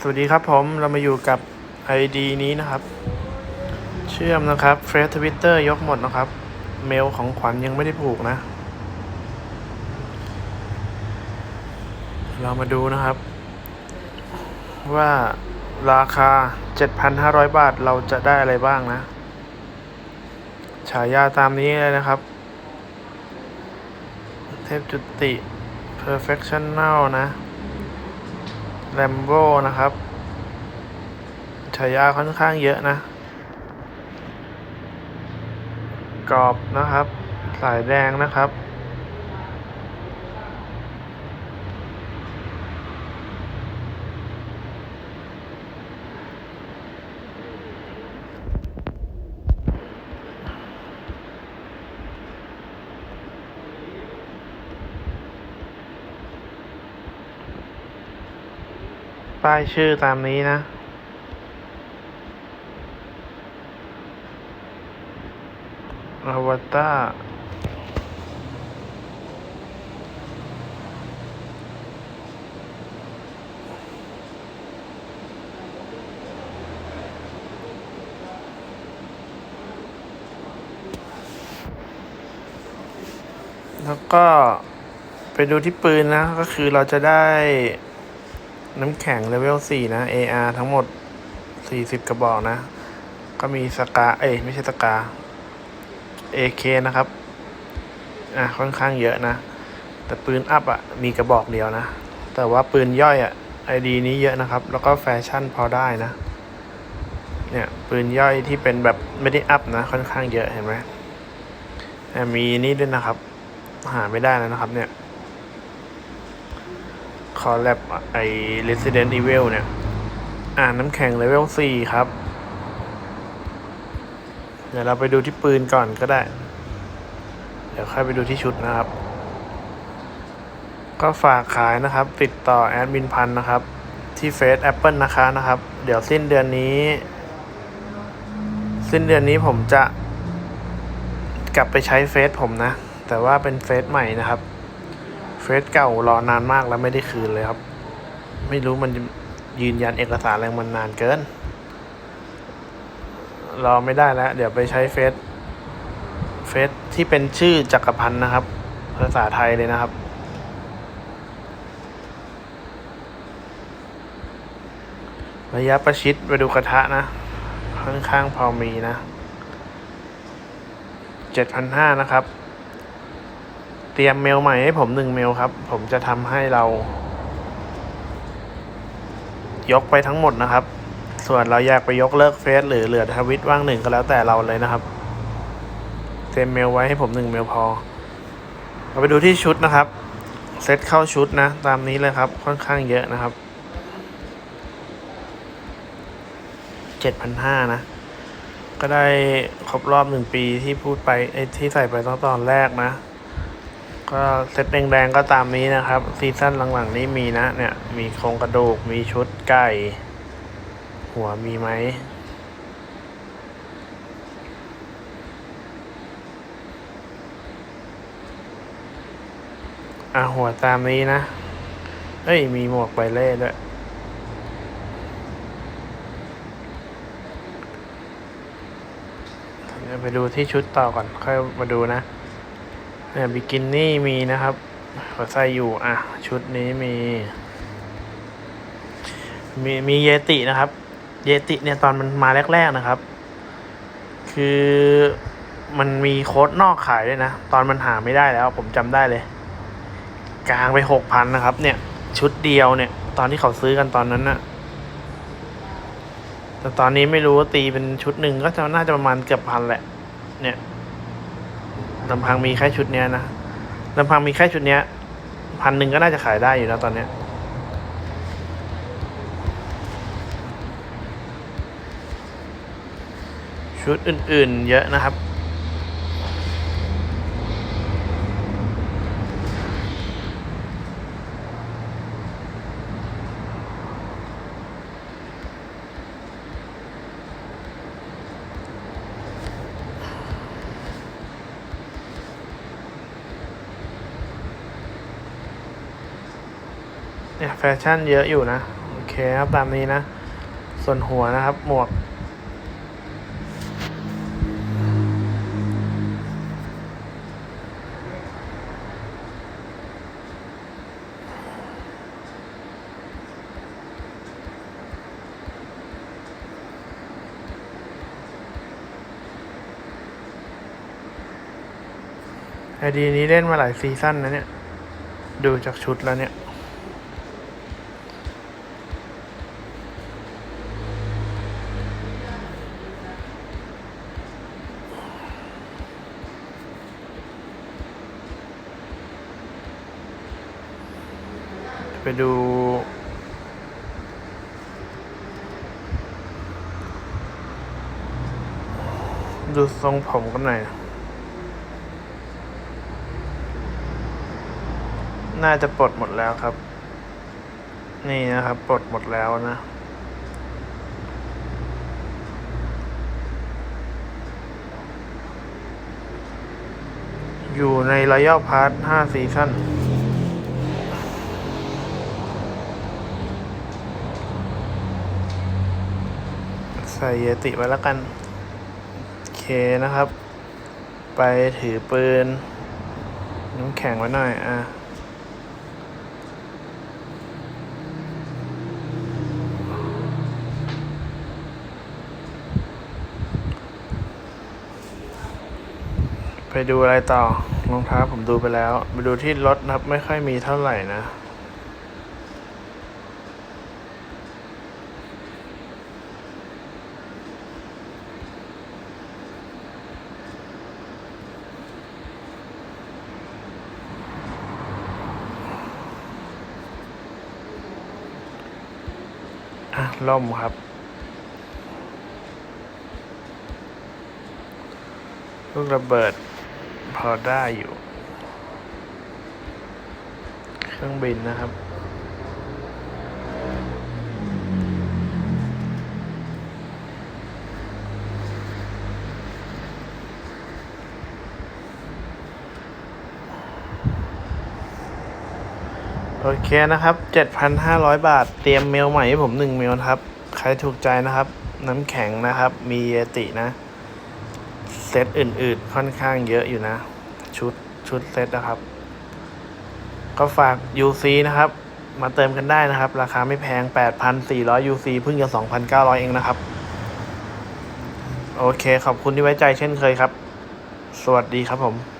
สวัสดีครับผมเรามาอยู่กับ ID นี้นะครับ เชื่อมนะครับเฟซทวิตเตอร์ยกหมดนะครับ เมลของขวัญยังไม่ได้ผูกนะ เรามาดูนะครับ ว่าราคา 7,500 บาทเราจะได้อะไรบ้างนะ ฉายาตามนี้เลยนะครับ เทพจุติ perfectional นะ แลมโบนะครับฉายาค่อนข้างเยอะนะ กรอบนะครับ สายแดงนะครับ ป้ายชื่อตามนี้นะ อวตาร แล้วก็ไปดูที่ปืนนะ ก็คือเราจะได้ น้ำแข็งเลเวล4นะ AR ทั้งหมด 40 กระบอกนะ ก็มีสกา เอ้ยไม่ใช่สกา AK นะครับ อะค่อนข้างเยอะนะ แต่ปืนอัพอะ มีกระบอกเดียวนะ แต่ว่าปืนย่อยอะ ID นี้เยอะนะครับ แล้วก็แฟชั่นพอได้นะ เนี่ย ปืนย่อยที่เป็นแบบไม่ได้อัพนะ ค่อนข้างเยอะเห็นไหมมีนี่ด้วยนะครับ หาไม่ได้แล้วนะครับเนี่ย คอลแลบไอ Resident Evil เนี่ย อ่านน้ำแข็งเลเวล4ครับ เดี๋ยวเราไปดูที่ปืนก่อนก็ได้ เดี๋ยวค่อยไปดูที่ชุดนะครับ ก็ฝากขายนะครับ ติดต่อแอดมินพันนะครับ ที่เฟซ Apple นะคะนะครับ เดี๋ยวสิ้นเดือนนี้ สิ้นเดือนนี้ผมจะกลับไปใช้เฟซผมนะ แต่ว่าเป็นเฟซใหม่นะครับ ฟซเก่ารอนานมากแล้วไม่ได้คืนเลยครับ ไม่รู้มันยืนยันเอกสารอะไรมันนานเกิน รอไม่ได้แล้ว เดี๋ยวไปใช้เฟซเฟซที่เป็นชื่อจักรพันธ์นะครับ ภาษาไทยเลยนะครับ ระยะประชิดไปดูกระทะนะ ค่อนข้างพอมีนะเจ็ดพันห้านะครับ ตรียมเมลใหม่ให้ผมหนึ่งเมลครับ ผมจะทำให้เรา ยกไปทั้งหมดนะครับ ส่วนเราอยากไปยกเลิกเฟซหรือเหลือทวิตว่างหนึ่งก็แล้วแต่เราเลยนะครับเตรียมเมลไว้ให้ผมหนึ่งเมลพอเราไปดูที่ชุดนะครับเซตเข้าชุดนะ ตามนี้เลยครับค่อนข้างเยอะนะครับเจ็ดพันห้านะ ก็ได้ครบรอบหนึ่งปีที่พูดไปไอ้ที่ใส่ไปตอนตอนแรกนะ ก็เซตแดงๆก็ตามนี้นะครับ ซีซั่นหลังๆนี้มีนะ เนี่ย มีโครงกระดูก มีชุดไก่ หัวมีไหมอะหัวตามนี้นะ เอ้ย มีหมวกใบเล่ด้วยไปดูที่ชุดต่อก่อน ค่อยมาดูนะ เนี่ยบิกินี่มีนะครับเขาใส่อยู่อะ ชุดนี้มี มีมีเยตินะครับ เยติเนี่ยตอนมันมาแรก ๆนะครับ คือมันมีโค้ดนอกขายด้วยนะ ตอนมันหาไม่ได้แล้ว ผมจำได้เลย กลางไปหกพันนะครับ เนี่ย ชุดเดียวเนี่ย ตอนที่เขาซื้อกันตอนนั้นน่ะแต่ตอนนี้ไม่รู้ว่าตีเป็นชุดหนึ่งก็จะน่าจะประมาณเกือบพันแหละ เนี่ย ลำพังมีแค่ชุดเนี้ยนะลำพังมีแค่ชุดเนี้ยพันหนึ่งก็น่าจะขายได้อยู่แล้วตอนเนี้ยชุดอื่นๆ เยอะนะครับ เนี่ยแฟชั่นเยอะอยู่นะ โอเคครับตามนี้นะ ส่วนหัวนะครับ หมวก ไอดีนี้เล่นมาหลายซีซั่นนะเนี่ย ดูจากชุดแล้วเนี่ย ดู ดูทรงผมกันหน่อย น่าจะปลดหมดแล้วครับ นี่นะครับ ปลดหมดแล้วนะอยู่ในรอยัลพาร์ท5ซีซั่น ใส่เยติไว้แล้วกัน โอเคนะครับ ไปถือปืน น้ำแข็งไว้หน่อย อะไปดูอะไรต่อรองเท้าผมดูไปแล้ว ไปดูที่รถนะครับ ไม่ค่อยมีเท่าไหร่นะ อะล่มครับ ลูกระเบิด พอได้อยู่ เครื่องบินนะครับ โอเคนะครับ 7,500 บาท เตรียมเมลใหม่ให้ผมหนึ่งเมลนะครับ ใครถูกใจนะครับ น้ำแข็งนะครับ มีเยตินะ เซตอื่นๆ ค่อนข้างเยอะอยู่นะ ชุดชุดเซตนะครับ ก็ฝาก UC นะครับ มาเติมกันได้นะครับ ราคาไม่แพง 8,400 UC เพิ่งจะ 2,900 เองนะครับ โอเค ขอบคุณที่ไว้ใจเช่นเคยครับ สวัสดีครับผม